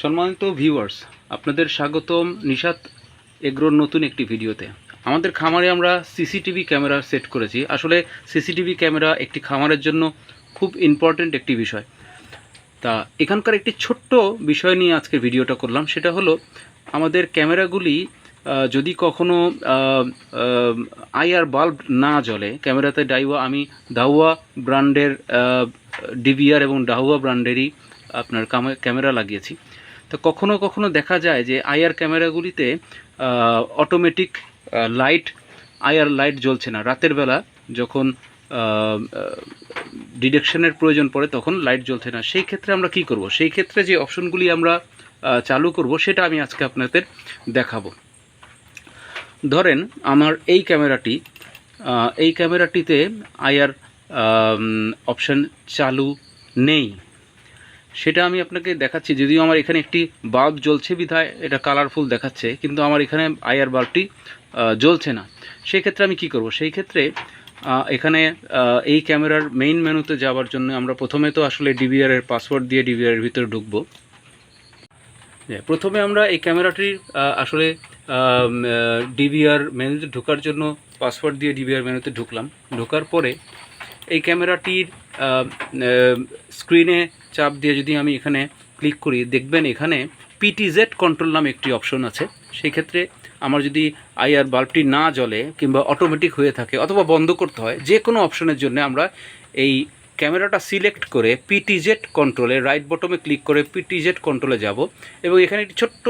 সম্মানিত ভিউয়ার্স আপনাদের স্বাগতম নিশাত এগ্রোর নতুন একটি ভিডিওতে। আমাদের খামারে আমরা সিসিটিভি ক্যামেরা সেট করেছি। আসলে সিসিটিভি ক্যামেরা একটি খামারের জন্য খুব ইম্পর্ট্যান্ট একটি বিষয়। তা এখানকার একটি ছোট্ট বিষয় নিয়ে আজকের ভিডিওটা করলাম। সেটা হলো, আমাদের ক্যামেরাগুলি যদি কখনো আইআর বাল্ব না জ্বলে, ক্যামেরাতে ডাইওয়া আমি দাহুয়া ব্র্যান্ডের ডিভিআর এবং ডাহুয়া ব্র্যান্ডেরই আপনার ক্যামেরা লাগিয়েছি। তো কখনো কখনো দেখা যায় যে আইআর ক্যামেরাগুলিতে অটোমেটিক লাইট আইআর লাইট জ্বলছে না। রাতের বেলা যখন ডিডেকশনের প্রয়োজন পড়ে তখন লাইট জ্বলছে না। সেই ক্ষেত্রে আমরা কি করব? সেই ক্ষেত্রে যে অপশনগুলি আমরা চালু করব সেটা আমি আজকে আপনাদের দেখাবো। ধরেন আমার এই ক্যামেরাটি এই ক্যামেরাটিতে আইআর অপশন চালু নেই। সেটা আমি আপনাকে দেখাচ্ছি। যদিও আমার এখানে একটি বাল্ব জ্বলছে বিধায় এটা কালারফুল দেখাচ্ছে, কিন্তু আমার এখানে আইআর বাল্বটি জ্বলছে না। সেই ক্ষেত্রে আমি কি করব? সেই ক্ষেত্রে এখানে এই ক্যামেরার মেইন মেনুতে যাওয়ার জন্য আমরা প্রথমে তো আসলে ডিভিআর এর পাসওয়ার্ড দিয়ে ডিভিআর এর ভিতরে ঢুকবো। প্রথমে আমরা এই ক্যামেরাটির আসলে ডিভিআর মেনুতে ঢোকার জন্য পাসওয়ার্ড দিয়ে ডিভিআর মেনুতে ঢুকলাম। ঢোকার পরে এই ক্যামেরাটির স্ক্রিনে চাপ দিয়ে যদি আমি এখানে ক্লিক করি, দেখবেন এখানে পিটিজেড কন্ট্রোল নামে একটি অপশন আছে। সেই ক্ষেত্রে আমার যদি আইআর বাল্বটি না জ্বলে কিংবা অটোমেটিক হয়ে থাকে অথবা বন্ধ করতে হয়, যে কোনো অপশনের জন্য আমরা এই ক্যামেরাটা সিলেক্ট করে পিটিজেড কন্ট্রোলে রাইট বটমে ক্লিক করে পিটিজেড কন্ট্রোলে যাব এবং এখানে একটি ছোট্ট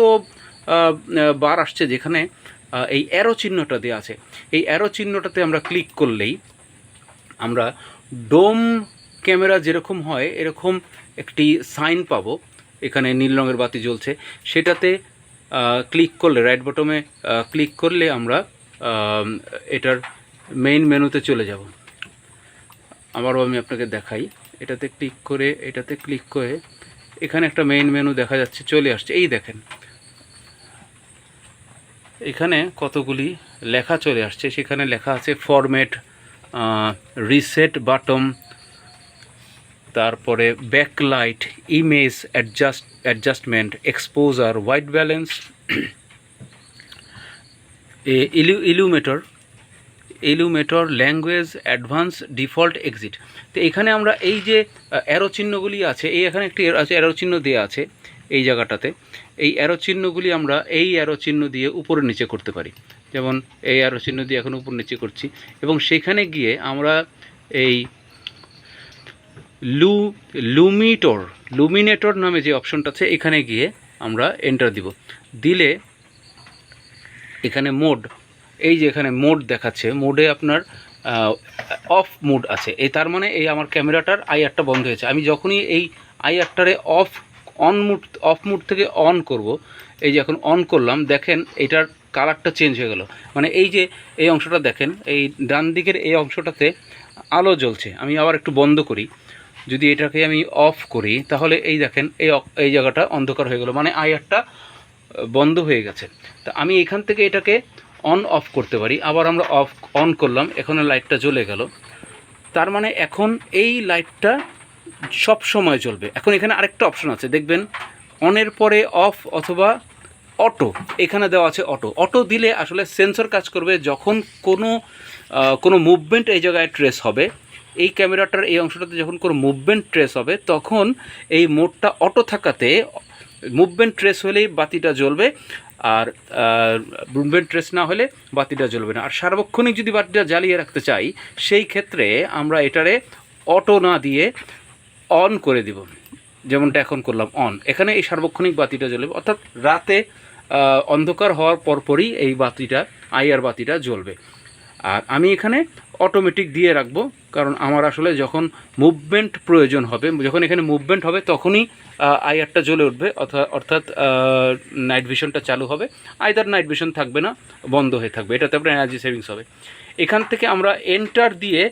বার আসছে যেখানে এই অ্যারো চিহ্নটা দেওয়া আছে। এই অ্যারো চিহ্নটাতে আমরা ক্লিক করলেই আমরা ডোম ক্যামেরা যেরকম হয়, এরকম একটি সাইন পাবো। এখানে নীল রঙের বাতি জ্বলছে। সেটাতে ক্লিক করলে রাইট বটমে ক্লিক করলে আমরা এটার মেইন মেনুতে চলে যাব। আবারও আমি আপনাকে দেখাই। এটাতে ক্লিক করে, এটাতে ক্লিক করে, এখানে একটা মেইন মেনু দেখা যাচ্ছে, চলে আসছে। এই দেখেন। এখানে কতগুলি লেখা চলে আসছে। সেখানে লেখা আছে ফরম্যাট রিসেট বাটম তারপরে backlight image adjust adjustment exposure white balance ইলু illuminator illuminator language advance default exit তো এখানে আমরা এই যে অ্যারো চিহ্নগুলি আছে, এই এখানে একটি অ্যারো চিহ্ন দেওয়া আছে। এই জায়গাটাতে, এই অ্যারো চিহ্নগুলি আমরা এই অ্যারো চিহ্ন দিয়ে উপরে নিচে করতে পারি। যেমন, এই অ্যারো চিহ্ন দিয়ে এখন উপর নিচে করছি। এবং সেখানে গিয়ে আমরা এই লু লুমিটর লুমিনেটর নামে যে অপশনটা আছে, এখানে গিয়ে আমরা এন্টার দিব। দিলে এখানে মোড এই যে এখানে মোড দেখাচ্ছে মোডে আপনার অফ মোড আছে। এই তার মানে এই আমার ক্যামেরাটার আইআরটা বন্ধ হয়েছে। আমি যখনই এই আইআরটারে off on mode off mode থেকে অন করব। এই যে এখন অন করলাম, দেখেন এটার কালারটা চেঞ্জ হয়ে গেল। মানে এই যে এই অংশটা দেখেন, এই ডান দিকের এই অংশটাতে আলো জ্বলছে। আমি আবার একটু বন্ধ করি। যদি এটাকে আমি অফ করি, তাহলে এই দেখেন, এই এই জায়গাটা অন্ধকার হয়ে গেল। মানে আইআরটা বন্ধ হয়ে গেছে। তা আমি এখান থেকে এটাকে অন অফ করতে পারি। আবার আমরা অফ অন করলাম। এখানে লাইটটা জ্বলে গেল। তার মানে এখন এই লাইটটা সব সময় জ্বলবে এখন এখানে আরেকটা অপশন আছে, দেখবেন অনের পরে অফ অথবা অটো এখানে দেওয়া আছে অটো অটো দিলে আসলে সেন্সর কাজ করবে যখন কোনো কোনো মুভমেন্ট এই জায়গায় ট্রেস হবে, এই ক্যামেরাটার এই অংশটাতে যখন কোনো মুভমেন্ট ট্রেস হবে, তখন এই মোডটা অটো থাকাতে মুভমেন্ট ট্রেস হলেই বাতিটা জ্বলবে আর মুভমেন্ট ট্রেস না হলে বাতিটা জ্বলবে না। আর সার্বক্ষণিক যদি বাতিটা জ্বালিয়ে রাখতে চাই, সেই ক্ষেত্রে আমরা এটারে অটো না দিয়ে অন করে দিব। যেমনটা এখন করলাম অন এখানে এই সার্বক্ষণিক বাতিটা জ্বলবে। অর্থাৎ রাতে অন্ধকার হওয়ার পরপরই এই বাতিটা আইআর বাতিটা জ্বলবে। আর আমি এখানে অটোমেটিক দিয়ে রাখব, কারণ আমার আসলে যখন মুভমেন্ট প্রয়োজন হবে, যখন এখানে মুভমেন্ট হবে, তখনই আইআরটা জ্বলে উঠবে। অর্থাৎ অর্থাৎ নাইট ভিশনটা চালু হবে। আইদার নাইট ভিশন থাকবে না, বন্ধ হয়ে থাকবে। এটাতে আপনার এনার্জি সেভিংস হবে। এখান থেকে আমরা এন্টার দিয়ে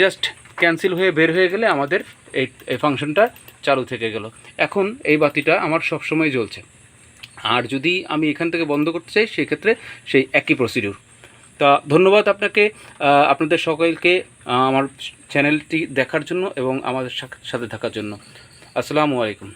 জাস্ট ক্যান্সেল হয়ে বের হয়ে গেলে আমাদের এই এই ফাংশনটা চালু থেকে গেল। এখন এই বাতিটা আমার সবসময় জ্বলছে। আর যদি আমি এখান থেকে বন্ধ করতে চাই, সেক্ষেত্রে সেই একই প্রসিডিউর তা ধন্যবাদ আপনাকে আপনাদের সকলকে আমার চ্যানেলটি দেখার জন্য এবং আমাদের সাথে থাকার জন্য। আসসালামু আলাইকুম।